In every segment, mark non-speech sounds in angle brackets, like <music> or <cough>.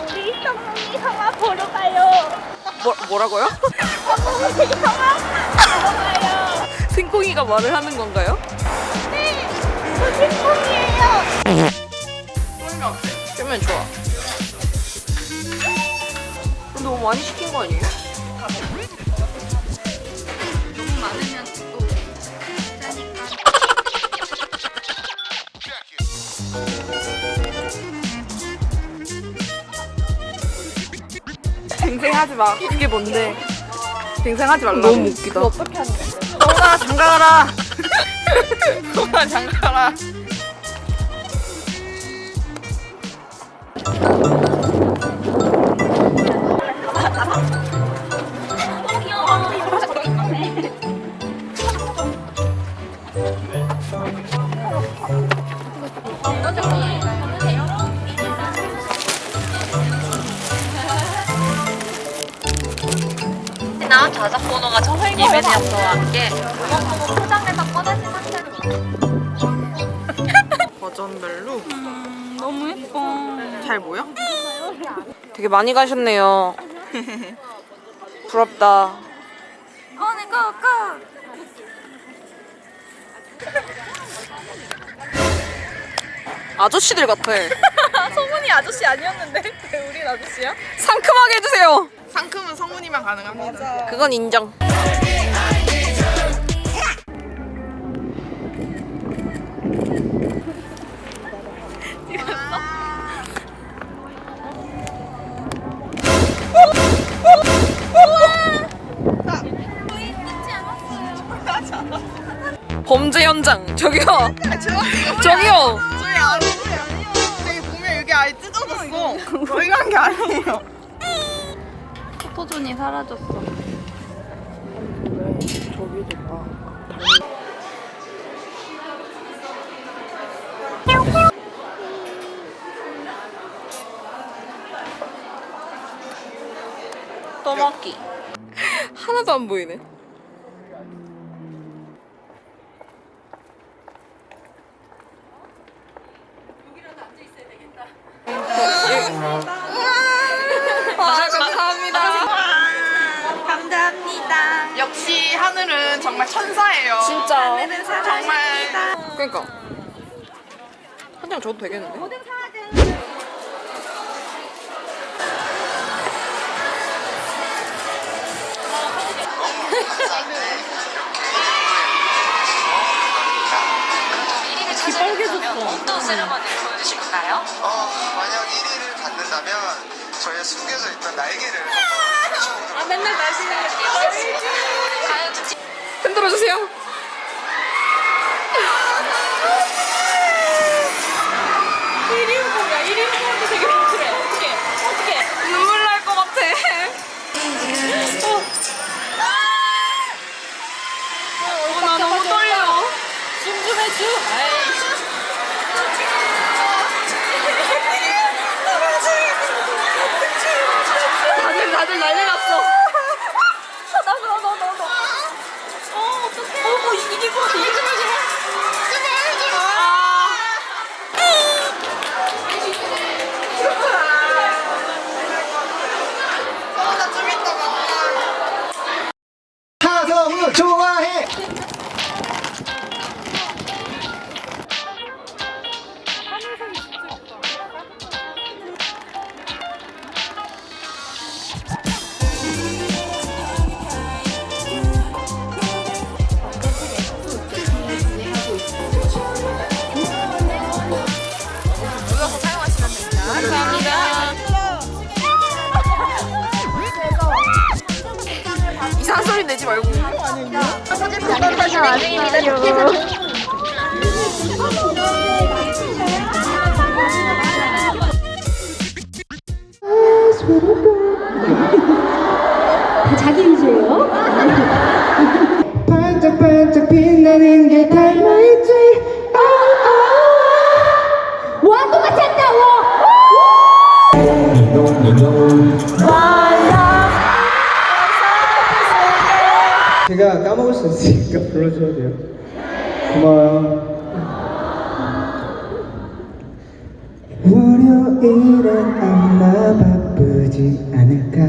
우리 성문이 성화 보러 가요. 뭐, 뭐라고요? 성문이 성화 보러 가요. 생콩이가 말을 하는 건가요? 네, 저 신풍이에요. 면 좋아. 너무 많이 시킨 거 아니에요? 뱅생하지 마. 그게 뭔데? 뱅생하지 말라고. 너무 웃기다. 어떻게 하는 건데? 너나 장가가라. <laughs> 너나 장가가라. 나 자작 번호가 저 이벤트와 함께 물건 잘 보여? 되게 많이 가셨네요. 부럽다. 어, 내가 아까 아저씨들 같아. <laughs> 성문이 아저씨 아니었는데 왜 우린 아저씨야? 상큼하게 해주세요. 상큼은 성훈이만 가능합니다. 그건 인정. 현장 저기요 저기요 저희 아니에요. 저기 보면 여기 아예 뜯어졌어. 저희가 한 게 아니에요. 포토존이 사라졌어. 떠먹기 <laughs> 하나도 안 보이네 역시 하늘은 정말 천사예요. 진짜. 정말 그러니까 한 장 줘도 되겠는데? 어떤 세레머니를 보여주실 건가요? 어, 만약 1위를 받는다면 저의 숨겨져 있던 날개를 아 맨날 날씨는 흔들어 주세요. 일위 후보야. 일위 후보도 되게 그래. 어떻게? 어떻게? 눈물 날 것 같아. 어, 나 너무 떨려. 춤춤해 춤. 다들 다들 난리 났어. 나 어 이길 것같 내지 말고. 다시 왔어요. 다 자기 위주예요. 반짝반짝 빛나는 게 닮아있지 왕국 같았다고. 와. 까먹을 수 있으니까 불러줘야 돼요. 고마워요. 월요일엔 아마 바쁘지 않을까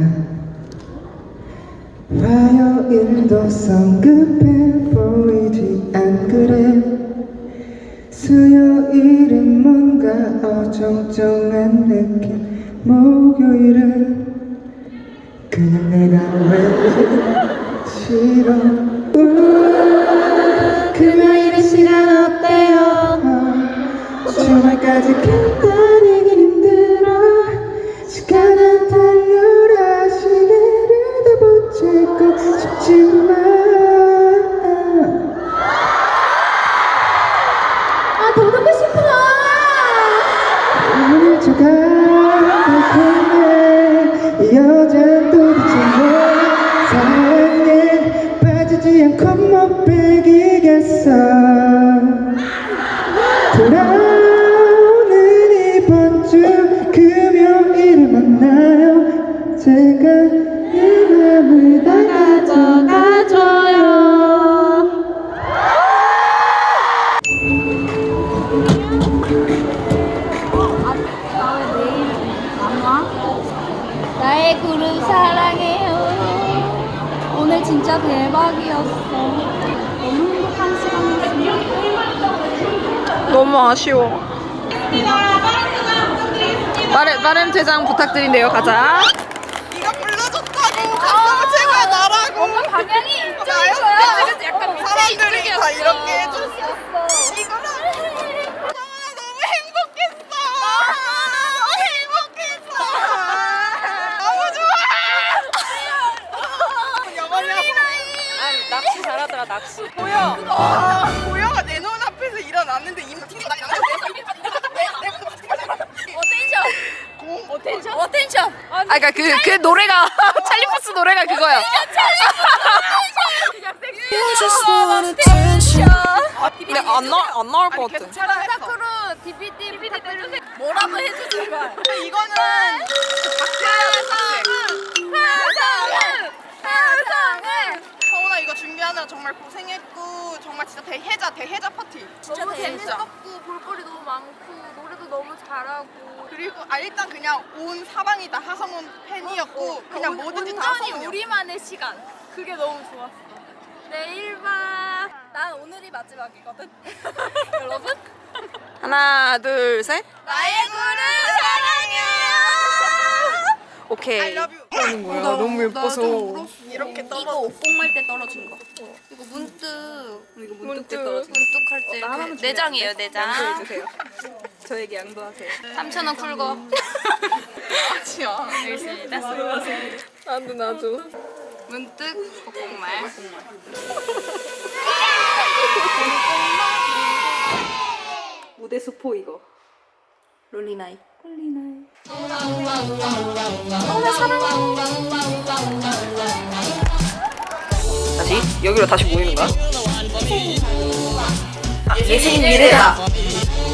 화요일도 성급해 보이지 안 그래 수요일은 뭔가 어정쩡한 느낌 목요일은 그냥 내가 왜 싫어 우, 금요일은 시간 어때요 주말까지 제가 내 맘을 다 가져가줘요 나의 그룹 사랑해요. 오늘 진짜 대박이었어. 너무 행복한 시간이었어. 너무 아쉬워. 나름, 나름 대장 부탁드린대요. 가자. 엄마 방향이. 이쪽이었어요. 약간 밑에 사람들이 다 이쪽이었어. 이렇게 해줬어 이거랑 아, 너무 행복했어 너무 행복했어 너무 좋아 여만이야 낚시 잘하더라, 낚시. 보여 아, 보여가 내 눈앞에서 일어났는데 이미 튕겨 나는데 어텐션. 어텐션. 어텐션. 아, 그니까 그, 그 노래가, <laughs> 찰리푸스 노래가 그거야. 근데 안, 나, 안 나올 것 같아. 사쿠로 DVD 부탁드려주세요. 뭐라도 해주세요. 이거는 화성은 화성은 서훈아 이거 준비하느라 정말 고생했고 정말 진짜 대해자 대해자 파티 너무 재밌었고 볼거리 너무 많고 노래 도 너무 잘하고 그리고 아 일단 그냥 온 사방이 다 하성훈 팬이었고 그냥 뭐든지 다 온전히 하성훈이었어 우리만의 시간. 그게 너무 좋았어. 내일 봐. 난 오늘이 마지막이거든. <laughs> 여러분. 하나, 둘, 셋. 나의 구름 사랑해요. 오케이. I love you 하는 거야. 너무 예뻐서. 이렇게 이거 떨어 옥봉말 때 떨어진 거. 이거 문득. 이거 문득 때 떨어진 거. 문득 할때 그 내장이에요 내장. 저에게 양보하세요. 3천 원 쿨거. 아치야 나도, 나도. 문득 옥봉말. <laughs> 무대 스포 이거. 롤리나이. 다시 여기로 다시 모이는 거야? 아, 예생이 미래다.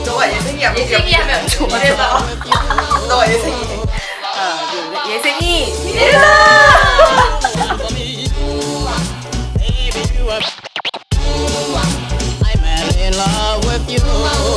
너가 예생이야. 예생이 하면 미래다 너가 예생이 해 하나, 둘, 셋. 예생이 I'm in love with you.